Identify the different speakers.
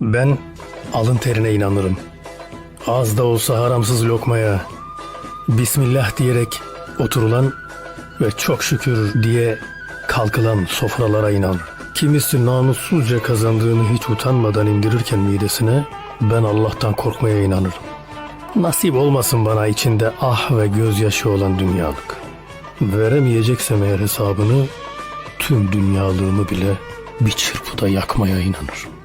Speaker 1: Ben alın terine inanırım. Az da olsa haramsız lokmaya Bismillah diyerek oturulan ve çok şükür diye kalkılan sofralara inanırım. Kimisi namussuzca kazandığını hiç utanmadan indirirken midesine ben Allah'tan korkmaya inanırım. Nasip olmasın bana içinde ah ve gözyaşı olan dünyalık. Veremeyeceksem eğer hesabını tüm dünyalığımı bile bir çırpıda yakmaya inanırım.